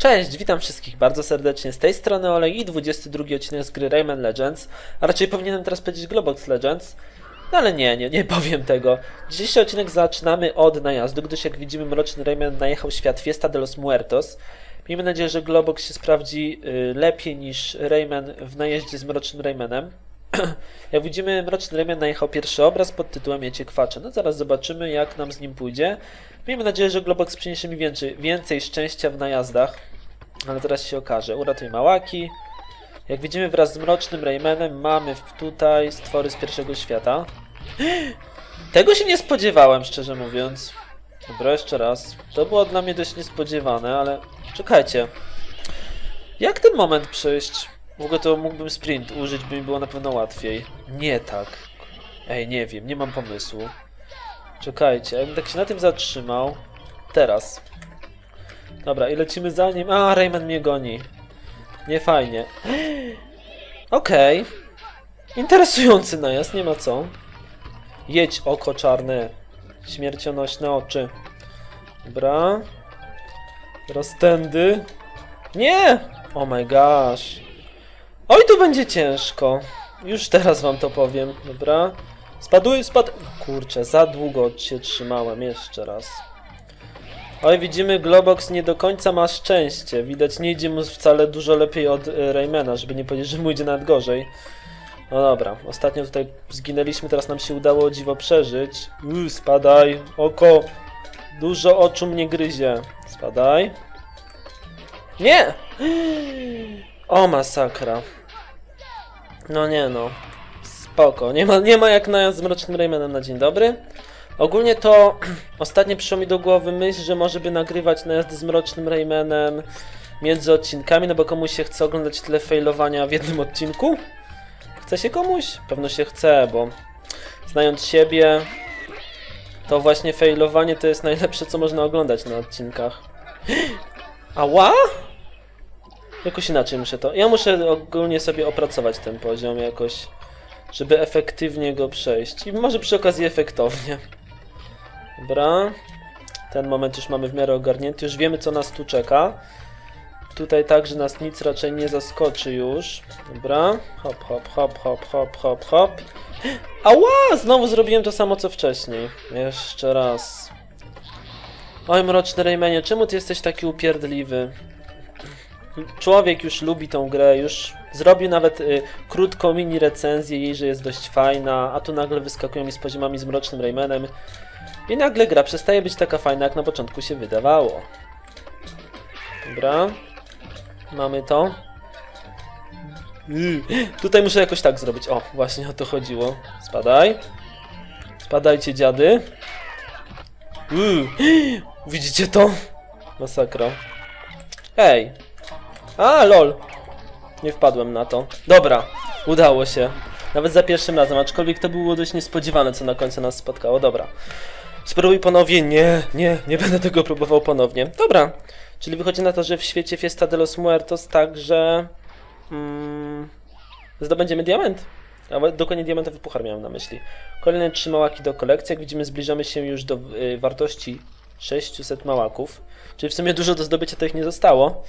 Cześć, witam wszystkich bardzo serdecznie z tej strony Olej i 22 odcinek z gry Rayman Legends, a raczej powinienem teraz powiedzieć Globox Legends, no ale nie, nie, nie powiem tego. Dzisiejszy odcinek zaczynamy od najazdu, gdyż jak widzimy Mroczny Rayman najechał świat Fiesta de los Muertos. Miejmy nadzieję, że Globox się sprawdzi y, lepiej niż Rayman w najeździe z Mrocznym Raymanem. jak widzimy, Mroczny Rayman najechał pierwszy obraz pod tytułem Jecie Kwacze. No zaraz zobaczymy, jak nam z nim pójdzie. Miejmy nadzieję, że Globox przyniesie mi więcej, więcej szczęścia w najazdach. Ale zaraz się okaże. Uratuj Małaki. Jak widzimy wraz z Mrocznym Raymanem mamy tutaj stwory z pierwszego świata. Tego się nie spodziewałem, szczerze mówiąc. Dobra, jeszcze raz. To było dla mnie dość niespodziewane, ale czekajcie. Jak ten moment przejść? W ogóle to mógłbym sprint użyć, by mi było na pewno łatwiej. Nie tak. Ej, nie wiem, nie mam pomysłu. Czekajcie, jakbym tak się na tym zatrzymał. Teraz. Dobra, i lecimy za nim. A, Rayman mnie goni. Nie fajnie. Okej. Interesujący najazd, nie ma co. Jedź, oko czarne. Śmiercionośne oczy. Dobra. Roztędy. Nie! Oh my gosh. Oj, tu będzie ciężko. Już teraz wam to powiem. Dobra. Spaduj, spad... Kurczę, za długo się trzymałem. Jeszcze raz. Oj, widzimy, Globox nie do końca ma szczęście. Widać, nie idzie mu wcale dużo lepiej od y, Raymana, żeby nie powiedzieć, że mu idzie nawet gorzej. No dobra, ostatnio tutaj zginęliśmy, teraz nam się udało o dziwo przeżyć. Uuu, spadaj, oko. Dużo oczu mnie gryzie. Spadaj. Nie! O, masakra. No nie no. Spoko. Nie ma, nie ma jak najazd z Mrocznym Raymanem na dzień dobry. Ogólnie to ostatnio przyszło mi do głowy myśl, że może by nagrywać najazdy z Mrocznym Raymanem między odcinkami, no bo komuś się chce oglądać tyle failowania w jednym odcinku. Chce się komuś? Pewno się chce, bo znając siebie, to właśnie failowanie to jest najlepsze, co można oglądać na odcinkach. Ała? Jakoś inaczej muszę to. Ja muszę ogólnie sobie opracować ten poziom jakoś, żeby efektywnie go przejść. I może przy okazji efektownie. Dobra. Ten moment już mamy w miarę ogarnięty. Już wiemy, co nas tu czeka. Tutaj także nas nic raczej nie zaskoczy już. Dobra. Hop, hop, hop, hop, hop, hop, hop. Ała! Znowu zrobiłem to samo, co wcześniej. Jeszcze raz. Oj, mroczny Raymanie, czemu ty jesteś taki upierdliwy? Człowiek już lubi tą grę, już zrobił nawet y, krótką mini recenzję jej, że jest dość fajna, a tu nagle wyskakują mi z poziomami z Mrocznym Raymanem i nagle gra przestaje być taka fajna, jak na początku się wydawało. Dobra. Mamy to. Y, Tutaj muszę jakoś tak zrobić. O, właśnie o to chodziło. Spadaj. Spadajcie, dziady. Y, Widzicie to? Masakra. Ej. A, lol. Nie wpadłem na to. Dobra, udało się. Nawet za pierwszym razem, aczkolwiek to było dość niespodziewane, co na końcu nas spotkało. Dobra. Spróbuj ponownie. Nie, nie, nie będę tego próbował ponownie. Dobra. Czyli wychodzi na to, że w świecie Fiesta de los Muertos także mm, zdobędziemy diament. A dokładnie diamentowy puchar miałem na myśli. Kolejne trzy małaki do kolekcji. Jak widzimy, zbliżamy się już do y, wartości 600 małaków. Czyli w sumie dużo do zdobycia to ich nie zostało.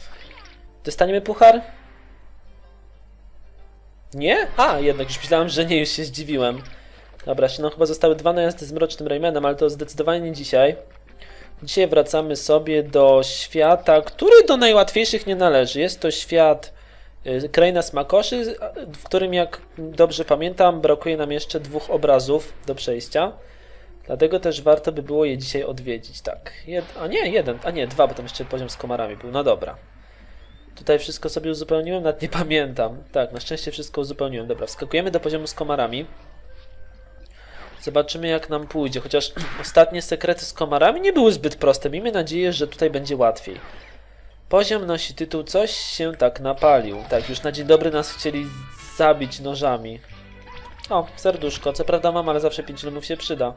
Dostaniemy puchar? Nie? A, jednak już myślałem, że nie, już się zdziwiłem. Dobra, no chyba zostały dwa najazdy z Mrocznym Raymanem, ale to zdecydowanie nie dzisiaj. Dzisiaj wracamy sobie do świata, który do najłatwiejszych nie należy. Jest to świat y, Kraina Smakoszy, w którym, jak dobrze pamiętam, brakuje nam jeszcze dwóch obrazów do przejścia. Dlatego też warto by było je dzisiaj odwiedzić. Tak, Jed a nie, jeden, a nie, dwa, bo tam jeszcze poziom z komarami był. No dobra. Tutaj wszystko sobie uzupełniłem, nawet nie pamiętam. Tak, na szczęście wszystko uzupełniłem. Dobra, wskakujemy do poziomu z komarami. Zobaczymy jak nam pójdzie, chociaż ostatnie sekrety z komarami nie były zbyt proste. Miejmy nadzieję, że tutaj będzie łatwiej. Poziom nosi tytuł Coś się tak napalił. Tak, już na dzień dobry nas chcieli zabić nożami. O, serduszko. Co prawda mam, ale zawsze 5 lemów się przyda.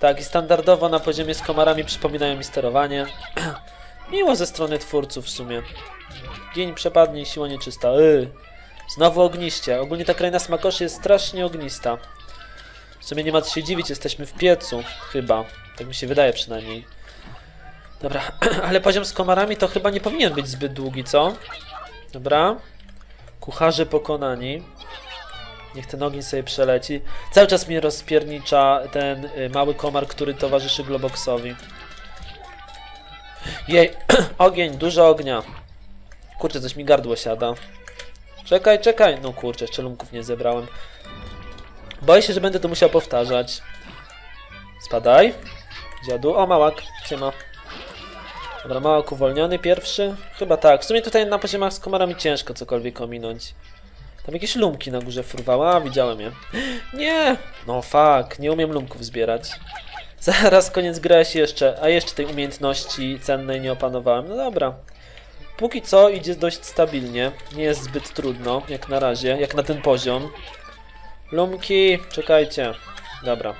Tak, i standardowo na poziomie z komarami przypominają mi sterowanie. Miło ze strony twórców w sumie. Gień przepadnie, siła nieczysta. Yy. Znowu ogniście. Ogólnie ta kraina smakoszy jest strasznie ognista. W sumie nie ma co się dziwić, jesteśmy w piecu. Chyba. Tak mi się wydaje przynajmniej. Dobra, ale poziom z komarami to chyba nie powinien być zbyt długi, co? Dobra. Kucharze pokonani. Niech ten ogień sobie przeleci. Cały czas mnie rozpiernicza ten y, mały komar, który towarzyszy Globoxowi. Jej, ogień, dużo ognia. Kurczę, coś mi gardło siada. Czekaj, czekaj. No kurczę, jeszcze lumków nie zebrałem. Boję się, że będę to musiał powtarzać. Spadaj. Dziadu. O, małak. Siema. Dobra, małak uwolniony pierwszy. Chyba tak. W sumie tutaj na poziomach z komarami ciężko cokolwiek ominąć. Tam jakieś lumki na górze fruwały. A, widziałem je. Nie! No fuck, nie umiem lumków zbierać. Zaraz koniec gry się jeszcze, a jeszcze tej umiejętności cennej nie opanowałem. No dobra. Póki co idzie dość stabilnie. Nie jest zbyt trudno, jak na razie, jak na ten poziom. Lumki, czekajcie. Dobra.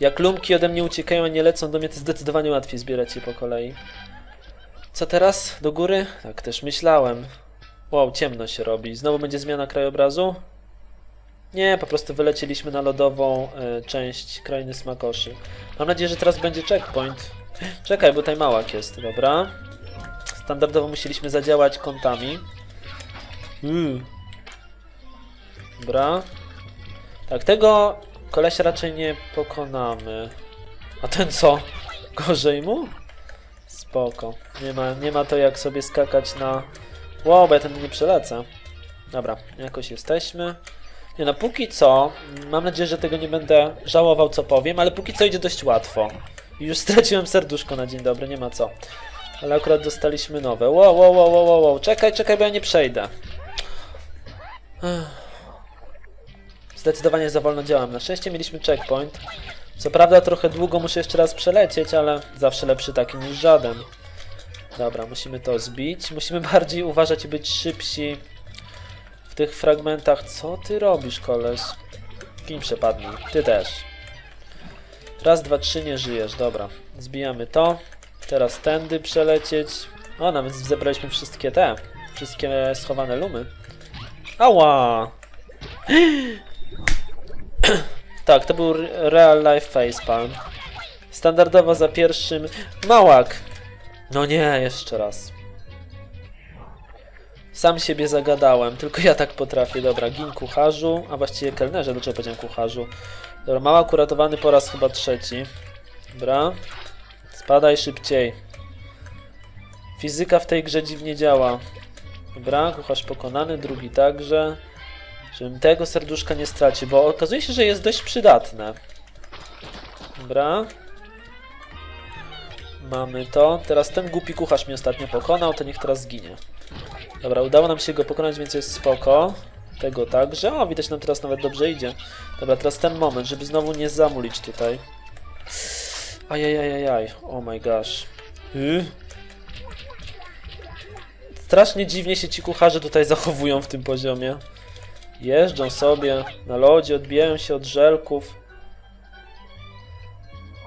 Jak lumki ode mnie uciekają, a nie lecą do mnie, to zdecydowanie łatwiej zbierać je po kolei. Co teraz? Do góry? Tak też myślałem. Wow, ciemno się robi. Znowu będzie zmiana krajobrazu? Nie, po prostu wylecieliśmy na lodową e, część krainy smakoszy. Mam nadzieję, że teraz będzie checkpoint. Czekaj, bo tutaj małak jest, dobra. Standardowo musieliśmy zadziałać kątami. Mm. Dobra. Tak, tego kolesia raczej nie pokonamy. A ten co? Gorzej mu? Spoko. Nie ma, nie ma to jak sobie skakać na... Wow, bo ja ten nie przelecę. Dobra, jakoś jesteśmy. Nie no, póki co, mam nadzieję, że tego nie będę żałował, co powiem, ale póki co idzie dość łatwo. Już straciłem serduszko na dzień dobry, nie ma co. Ale akurat dostaliśmy nowe. Wow, wow, wow, wow, wow, wow. Czekaj, czekaj, bo ja nie przejdę. Ech. Zdecydowanie za wolno działam. Na szczęście mieliśmy checkpoint. Co prawda trochę długo muszę jeszcze raz przelecieć, ale zawsze lepszy taki niż żaden. Dobra, musimy to zbić. Musimy bardziej uważać i być szybsi w tych fragmentach. Co ty robisz, koleś? Kim przepadnij? Ty też. Raz, dwa, trzy, nie żyjesz. Dobra, zbijamy to. Teraz tędy przelecieć. O, nawet zebraliśmy wszystkie te. Wszystkie schowane lumy. Ała! tak, to był re- real life facepalm. Standardowo za pierwszym. Małak! No nie, jeszcze raz. Sam siebie zagadałem, tylko ja tak potrafię. Dobra, gin kucharzu, a właściwie kelnerze, dlaczego powiedziałem kucharzu? Dobra, małak uratowany po raz chyba trzeci. Dobra. Spadaj szybciej. Fizyka w tej grze dziwnie działa. Dobra, kucharz pokonany, drugi także. Żebym tego serduszka nie stracił, bo okazuje się, że jest dość przydatne. Dobra. Mamy to. Teraz ten głupi kucharz mnie ostatnio pokonał, to niech teraz zginie. Dobra, udało nam się go pokonać, więc jest spoko. Tego także. O, widać nam teraz nawet dobrze idzie. Dobra, teraz ten moment, żeby znowu nie zamulić tutaj. Ajajajajaj, oh my gosh. Y? Strasznie dziwnie się ci kucharze tutaj zachowują w tym poziomie. Jeżdżą sobie na lodzie, odbijają się od żelków.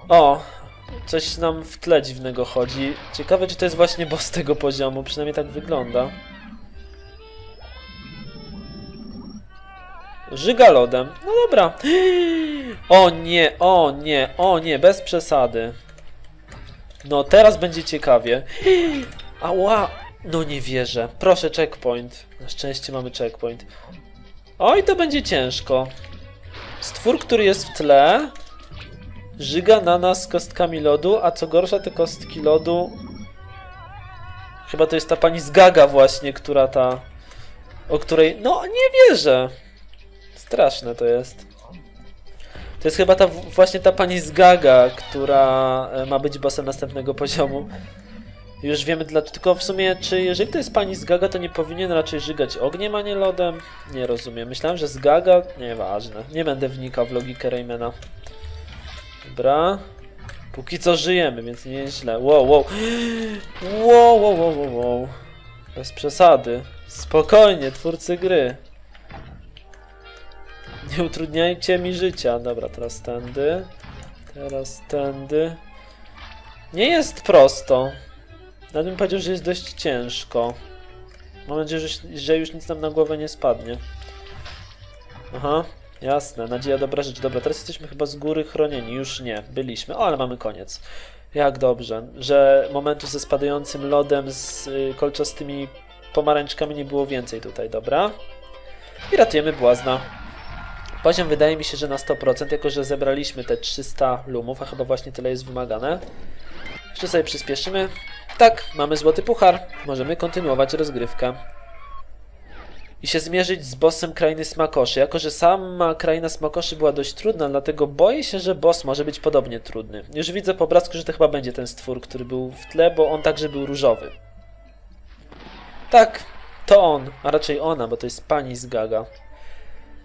O, coś nam w tle dziwnego chodzi. Ciekawe, czy to jest właśnie boss tego poziomu, przynajmniej tak wygląda. Żyga lodem. No dobra. O nie, o nie, o nie, bez przesady. No teraz będzie ciekawie. Ała! No nie wierzę. Proszę checkpoint. Na szczęście mamy checkpoint. Oj, to będzie ciężko. Stwór, który jest w tle, żyga na nas kostkami lodu, a co gorsza, te kostki lodu. Chyba to jest ta pani z Gaga właśnie, która ta. O której. No, nie wierzę. Straszne to jest. To jest chyba ta właśnie ta pani z Gaga, która e, ma być bossem następnego poziomu. Już wiemy dlaczego. Tylko w sumie, czy jeżeli to jest pani z Gaga, to nie powinien raczej żygać ogniem, a nie lodem? Nie rozumiem. Myślałem, że z Gaga. Nieważne. Nie będę wnikał w logikę Raymana. Dobra. Póki co żyjemy, więc nie jest źle. Wow, wow. Wow, wow, wow, wow, wow. Bez przesady. Spokojnie, twórcy gry. Nie utrudniajcie mi życia. Dobra, teraz tędy. Teraz tędy. Nie jest prosto. Nawet bym powiedział, że jest dość ciężko. Mam nadzieję, że, że już nic nam na głowę nie spadnie. Aha, jasne. Nadzieja dobra rzecz. Dobra, teraz jesteśmy chyba z góry chronieni. Już nie. Byliśmy. O, ale mamy koniec. Jak dobrze, że momentu ze spadającym lodem z y, kolczastymi pomarańczkami nie było więcej tutaj, dobra? I ratujemy błazna. Poziom wydaje mi się, że na 100%, jako że zebraliśmy te 300 lumów, a chyba właśnie tyle jest wymagane. Jeszcze sobie przyspieszymy. Tak, mamy złoty puchar. Możemy kontynuować rozgrywkę. I się zmierzyć z bossem krainy smakoszy. Jako, że sama kraina smakoszy była dość trudna, dlatego boję się, że boss może być podobnie trudny. Już widzę po obrazku, że to chyba będzie ten stwór, który był w tle, bo on także był różowy. Tak, to on, a raczej ona, bo to jest pani z Gaga.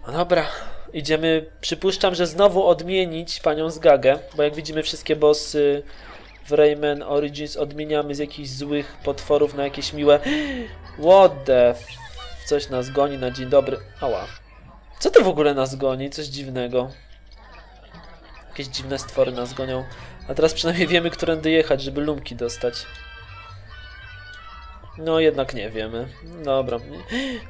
No dobra, idziemy. Przypuszczam, że znowu odmienić panią z Gagę, bo jak widzimy, wszystkie bossy w Rayman Origins odmieniamy z jakichś złych potworów na jakieś miłe. What the. Coś nas goni na dzień dobry. Ała. Co to w ogóle nas goni? Coś dziwnego. Jakieś dziwne stwory nas gonią. A teraz przynajmniej wiemy, którędy jechać, żeby lumki dostać. No, jednak nie wiemy. Dobra.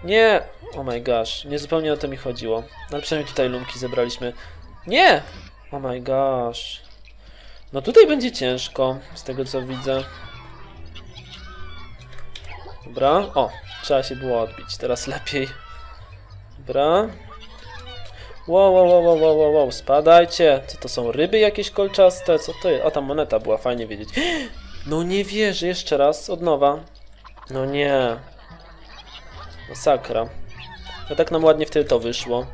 Nie! Oh my gosh, nie zupełnie o to mi chodziło. Ale przynajmniej tutaj lumki zebraliśmy. Nie! Oh my gosh. No tutaj będzie ciężko, z tego co widzę. Dobra. O, trzeba się było odbić. Teraz lepiej. Dobra. Wow, wow, wow, wow, wow, wow, spadajcie. Co to są ryby jakieś kolczaste? Co to jest? O, tam moneta była, fajnie wiedzieć. No nie wierzę, jeszcze raz, od nowa. No nie. Masakra. No tak nam ładnie wtedy to wyszło.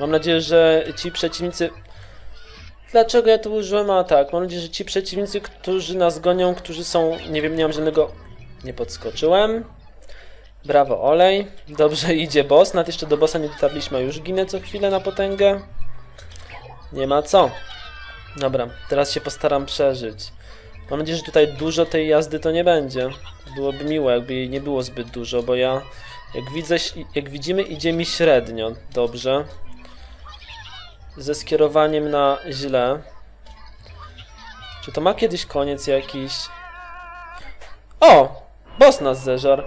Mam nadzieję, że ci przeciwnicy... Dlaczego ja tu użyłem atak? Mam nadzieję, że ci przeciwnicy, którzy nas gonią, którzy są... Nie wiem, nie mam żadnego... Nie podskoczyłem. Brawo, olej. Dobrze idzie boss. Nawet jeszcze do bossa nie dotarliśmy, a już ginę co chwilę na potęgę. Nie ma co. Dobra, teraz się postaram przeżyć. Mam nadzieję, że tutaj dużo tej jazdy to nie będzie. Byłoby miło, jakby jej nie było zbyt dużo, bo ja, jak widzę, jak widzimy, idzie mi średnio. Dobrze. Ze skierowaniem na źle. Czy to ma kiedyś koniec jakiś? O! Boss nas zeżar.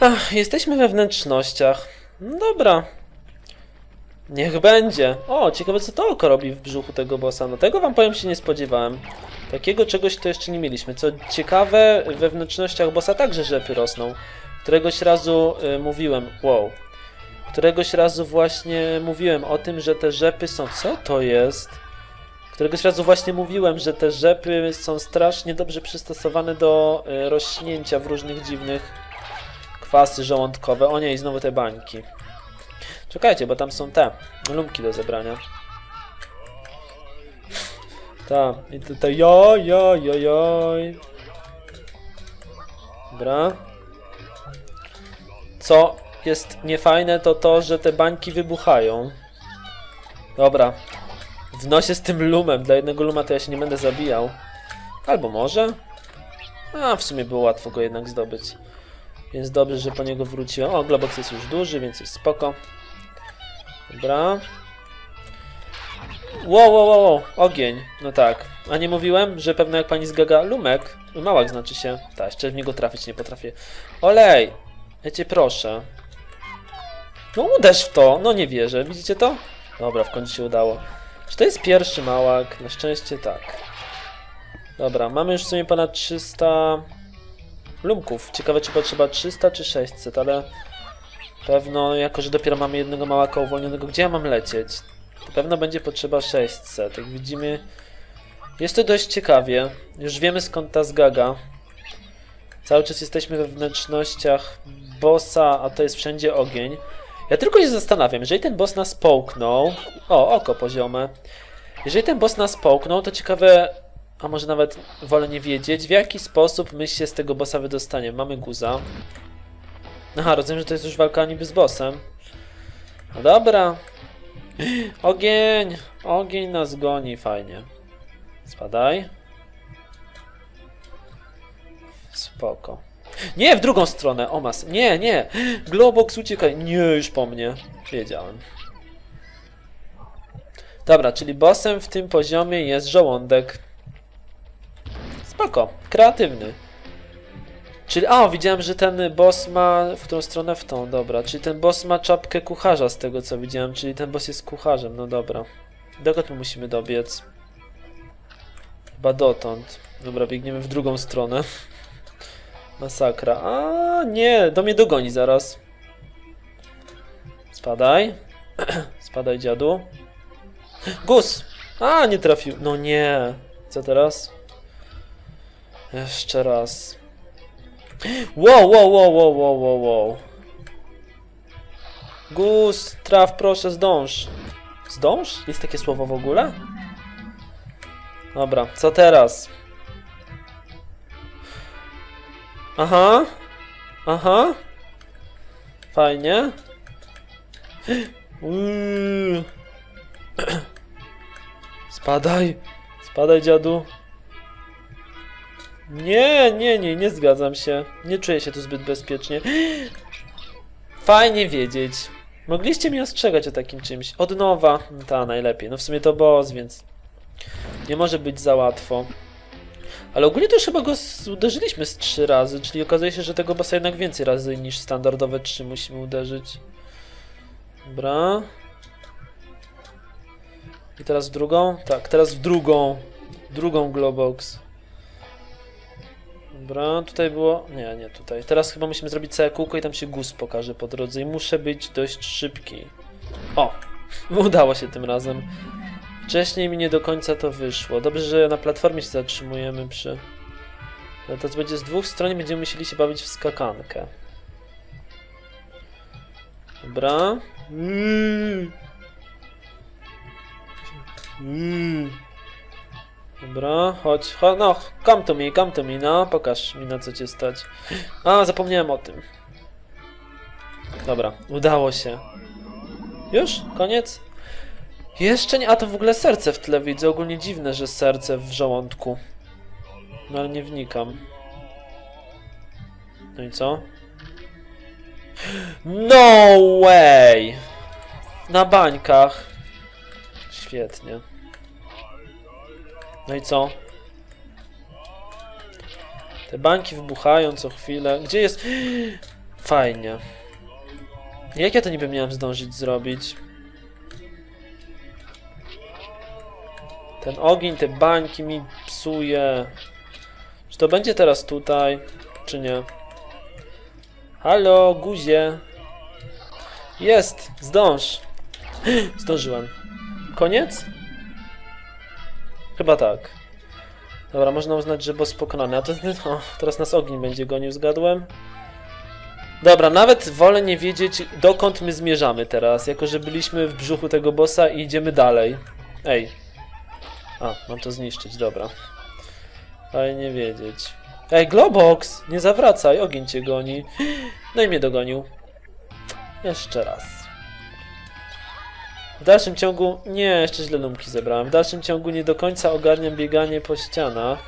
Ach, jesteśmy we wnętrznościach. No Dobra. Niech będzie. O, ciekawe co to oko robi w brzuchu tego bossa. No tego wam powiem się nie spodziewałem. Takiego czegoś to jeszcze nie mieliśmy. Co ciekawe, we wnętrznościach bossa także rzepy rosną. Któregoś razu y, mówiłem, wow. Któregoś razu właśnie mówiłem o tym, że te rzepy są. Co to jest? Któregoś razu właśnie mówiłem, że te rzepy są strasznie dobrze przystosowane do y, rośnięcia w różnych dziwnych kwasy żołądkowe. O nie, i znowu te bańki. Czekajcie, bo tam są te lumki do zebrania. Tak, i tutaj jo, jo, jo, joj. Dobra. Co jest niefajne, to to, że te bańki wybuchają. Dobra. W nosie z tym lumem. Dla jednego luma to ja się nie będę zabijał. Albo może? A, w sumie było łatwo go jednak zdobyć. Więc dobrze, że po niego wróciłem. O, Globox jest już duży, więc jest spoko. Dobra. Wow, wow, wow, ogień. No tak. A nie mówiłem, że pewno jak pani zgaga lumek, małak znaczy się. Tak, jeszcze w niego trafić nie potrafię. Olej! Ja cię proszę. No uderz w to, no nie wierzę. Widzicie to? Dobra, w końcu się udało. Czy to jest pierwszy małak? Na szczęście tak. Dobra, mamy już w sumie ponad 300 lumków. Ciekawe, czy potrzeba 300 czy 600, ale pewno, jako że dopiero mamy jednego małaka uwolnionego, gdzie ja mam lecieć? To pewno będzie potrzeba 600. Jak widzimy, jest to dość ciekawie. Już wiemy skąd ta zgaga. Cały czas jesteśmy we wnętrznościach bossa, a to jest wszędzie ogień. Ja tylko się zastanawiam, jeżeli ten boss nas połknął... O, oko poziome. Jeżeli ten boss nas połknął, to ciekawe, a może nawet wolę nie wiedzieć, w jaki sposób my się z tego bossa wydostaniemy. Mamy guza. Aha, rozumiem, że to jest już walka niby z bossem. No dobra. Ogień! Ogień nas goni, fajnie. Spadaj. Spoko. Nie, w drugą stronę, Omas. Nie, nie. Globox, uciekaj. Nie, już po mnie. Wiedziałem. Dobra, czyli bossem w tym poziomie jest żołądek. Spoko, kreatywny. Czyli, a, widziałem, że ten boss ma, w którą stronę w tą, dobra, czyli ten boss ma czapkę kucharza z tego co widziałem, czyli ten boss jest kucharzem, no dobra. Dokąd my musimy dobiec? Chyba dotąd. Dobra, biegniemy w drugą stronę. Masakra. A nie, do mnie dogoni zaraz. Spadaj. Spadaj, dziadu. Gus! A, nie trafił. No nie. Co teraz? Jeszcze raz. Wow, wow, wow, wow, wow, wow, wow. Gus, traf, proszę, zdąż. Zdąż? Jest takie słowo w ogóle? Dobra, co teraz? Aha. Aha. Fajnie. Uuu. Spadaj. Spadaj, dziadu. Nie, nie, nie, nie zgadzam się. Nie czuję się tu zbyt bezpiecznie. Fajnie wiedzieć. Mogliście mnie ostrzegać o takim czymś. Od nowa. Ta, najlepiej. No w sumie to boss, więc nie może być za łatwo. Ale ogólnie to już chyba go uderzyliśmy z trzy razy, czyli okazuje się, że tego bossa jednak więcej razy niż standardowe trzy musimy uderzyć. Dobra. I teraz w drugą? Tak, teraz w drugą. Drugą Globox. Dobra, tutaj było... Nie, nie tutaj. Teraz chyba musimy zrobić całe kółko i tam się guz pokaże po drodze i muszę być dość szybki. O! Udało się tym razem. Wcześniej mi nie do końca to wyszło. Dobrze, że na platformie się zatrzymujemy przy... No To będzie z dwóch stron będziemy musieli się bawić w skakankę. Dobra. Mm. Mm. Dobra, chodź, chodź, no, come to me, come to me, no, pokaż mi na co cię stać. A, zapomniałem o tym. Dobra, udało się. Już? Koniec? Jeszcze nie, a to w ogóle serce w tle widzę, ogólnie dziwne, że serce w żołądku. No ale nie wnikam. No i co? No way! Na bańkach. Świetnie. No i co? Te bańki wybuchają co chwilę. Gdzie jest... Fajnie. Jak ja to niby miałem zdążyć zrobić? Ten ogień, te bańki mi psuje. Czy to będzie teraz tutaj, czy nie? Halo, guzie. Jest, zdąż. Zdążyłem. Koniec? Chyba tak. Dobra, można uznać, że boss pokonany. A to teraz nas ogień będzie gonił, zgadłem? Dobra, nawet wolę nie wiedzieć, dokąd my zmierzamy teraz, jako że byliśmy w brzuchu tego bossa i idziemy dalej. Ej. A, mam to zniszczyć, dobra. Fajnie wiedzieć. Ej, Globox! Nie zawracaj, ogień cię goni. No i mnie dogonił. Jeszcze raz. W dalszym ciągu... Nie, jeszcze źle numki zebrałem. W dalszym ciągu nie do końca ogarniam bieganie po ścianach.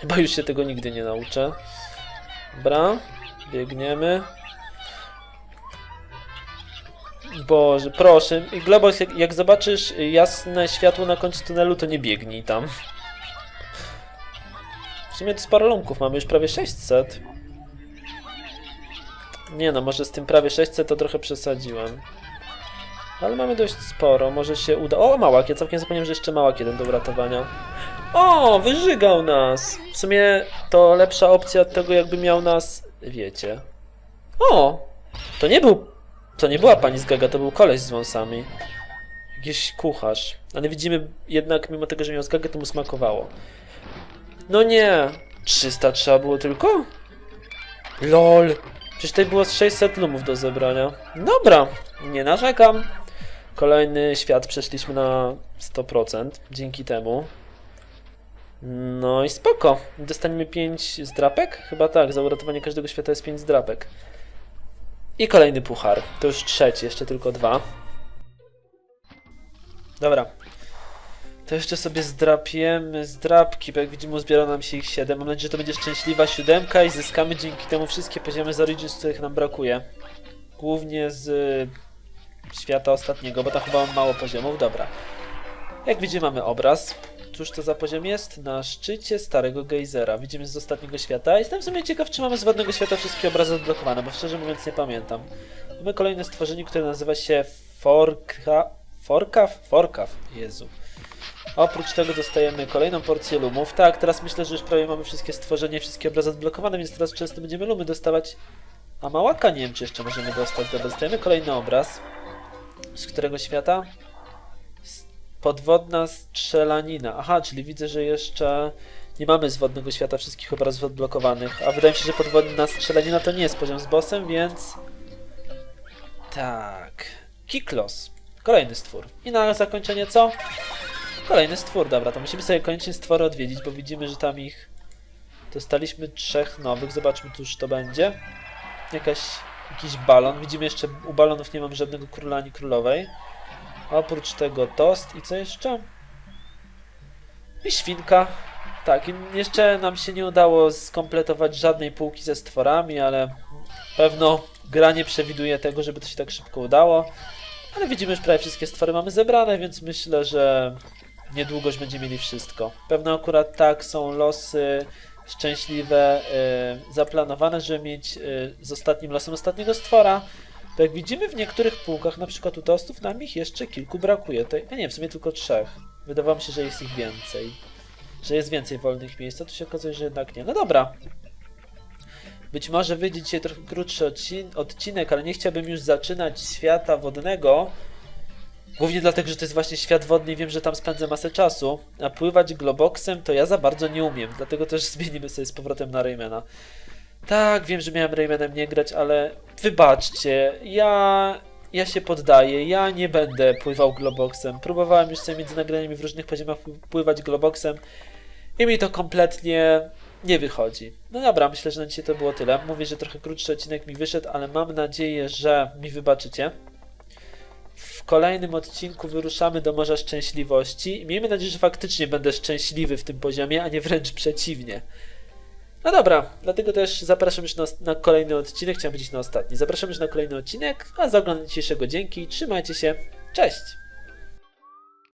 Chyba już się tego nigdy nie nauczę. Dobra, biegniemy. Boże, proszę. Globos, jak, jak zobaczysz jasne światło na końcu tunelu, to nie biegnij tam. W sumie to sporo lumków mamy, już prawie 600. Nie no, może z tym prawie 600 to trochę przesadziłem. Ale mamy dość sporo, może się uda... O, małak, ja całkiem zapomniałem, że jeszcze małak jeden do uratowania. O, wyżygał nas! W sumie to lepsza opcja od tego, jakby miał nas... Wiecie. O! To nie był... To nie była pani z Gaga, to był koleś z wąsami. Jakiś kucharz. Ale widzimy jednak, mimo tego, że miał z Gagę, to mu smakowało. No nie! 300 trzeba było tylko? LOL! Przecież tutaj było z 600 lumów do zebrania. Dobra, nie narzekam. Kolejny świat przeszliśmy na 100% dzięki temu. No i spoko. Dostaniemy 5 zdrapek? Chyba tak, za uratowanie każdego świata jest 5 zdrapek. I kolejny puchar. To już trzeci, jeszcze tylko dwa. Dobra. To jeszcze sobie zdrapiemy zdrapki, bo jak widzimy uzbiera nam się ich 7. Mam nadzieję, że to będzie szczęśliwa siódemka i zyskamy dzięki temu wszystkie poziomy z Origins, których nam brakuje. Głównie z y, świata ostatniego, bo tam chyba mam mało poziomów. Dobra. Jak widzimy mamy obraz. Cóż to za poziom jest? Na szczycie starego gejzera. Widzimy z ostatniego świata. Jestem w sumie ciekaw, czy mamy z ładnego świata wszystkie obrazy odblokowane, bo szczerze mówiąc nie pamiętam. Mamy kolejne stworzenie, które nazywa się Forka... Forkaw? Forkaw. Jezu. Oprócz tego dostajemy kolejną porcję lumów. Tak, teraz myślę, że już prawie mamy wszystkie stworzenia, wszystkie obrazy odblokowane, więc teraz często będziemy lumy dostawać. A małaka nie wiem, czy jeszcze możemy dostać. Dobra, dostajemy kolejny obraz. Z którego świata? Podwodna strzelanina. Aha, czyli widzę, że jeszcze nie mamy z wodnego świata wszystkich obrazów odblokowanych. A wydaje mi się, że podwodna strzelanina to nie jest poziom z bossem, więc... Tak. Kiklos. Kolejny stwór. I na zakończenie co? Kolejny stwór, dobra, to musimy sobie koniecznie stwory odwiedzić, bo widzimy, że tam ich dostaliśmy trzech nowych. Zobaczmy, cóż to będzie. Jakaś, jakiś balon. Widzimy jeszcze, u balonów nie mam żadnego króla ani królowej. Oprócz tego tost i co jeszcze? I świnka. Tak, jeszcze nam się nie udało skompletować żadnej półki ze stworami, ale pewno gra nie przewiduje tego, żeby to się tak szybko udało. Ale widzimy, że prawie wszystkie stwory mamy zebrane, więc myślę, że niedługo już będziemy mieli wszystko. Pewno akurat tak są losy szczęśliwe, y, zaplanowane, żeby mieć y, z ostatnim losem ostatniego stwora. To jak widzimy w niektórych półkach, na przykład u tostów, nam ich jeszcze kilku brakuje. To, a nie, w sumie tylko trzech. Wydawało mi się, że jest ich więcej. Że jest więcej wolnych miejsc, a tu się okazuje, że jednak nie. No dobra. Być może wyjdzie dzisiaj trochę krótszy odcin- odcinek, ale nie chciałbym już zaczynać świata wodnego. Głównie dlatego, że to jest właśnie świat wodny i wiem, że tam spędzę masę czasu. A pływać globoksem to ja za bardzo nie umiem. Dlatego też zmienimy sobie z powrotem na Raymana. Tak, wiem, że miałem Raymanem nie grać, ale wybaczcie, ja, ja się poddaję, ja nie będę pływał globoksem. Próbowałem już sobie między nagraniami w różnych poziomach pływać globoksem i mi to kompletnie nie wychodzi. No dobra, myślę, że na dzisiaj to było tyle. Mówię, że trochę krótszy odcinek mi wyszedł, ale mam nadzieję, że mi wybaczycie. W kolejnym odcinku wyruszamy do Morza Szczęśliwości miejmy nadzieję, że faktycznie będę szczęśliwy w tym poziomie, a nie wręcz przeciwnie. No dobra, dlatego też zapraszam już na, na kolejny odcinek, chciałem powiedzieć na ostatni. Zapraszam już na kolejny odcinek, a za oglądanie dzisiejszego dzięki, trzymajcie się, cześć!